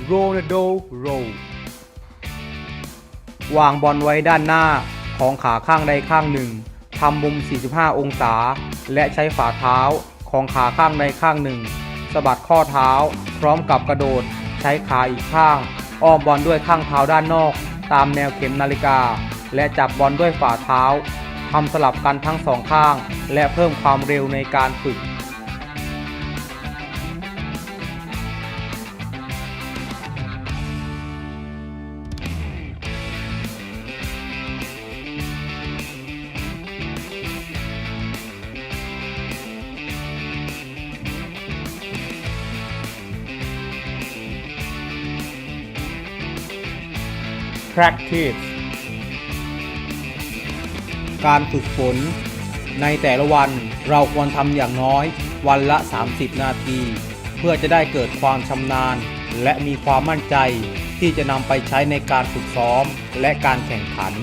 โรนัลโดโรวางบอลไว้ด้านหน้าของขาข้างใดข้างหนึ่งทำมุม 45 องศา และใช้ฝ่าเท้าของขาข้างใดข้างหนึ่งสะบัดข้อเท้า พร้อมกับกระโดด ใช้ขาอีกข้างอ้อมบอลด้วยข้างเท้าด้านนอก ตามแนวเข็มนาฬิกา และจับบอลด้วยฝ่าเท้าทำสลับกันทั้งสองข้าง และเพิ่มความเร็วในการฝึก practice การฝึกฝน ในแต่ละวันเราควรทำอย่างน้อย วันละ 30 นาที เพื่อจะได้เกิดความชำนาญ และมีความมั่นใจที่จะนำไปใช้ในการฝึกซ้อมและการแข่งขัน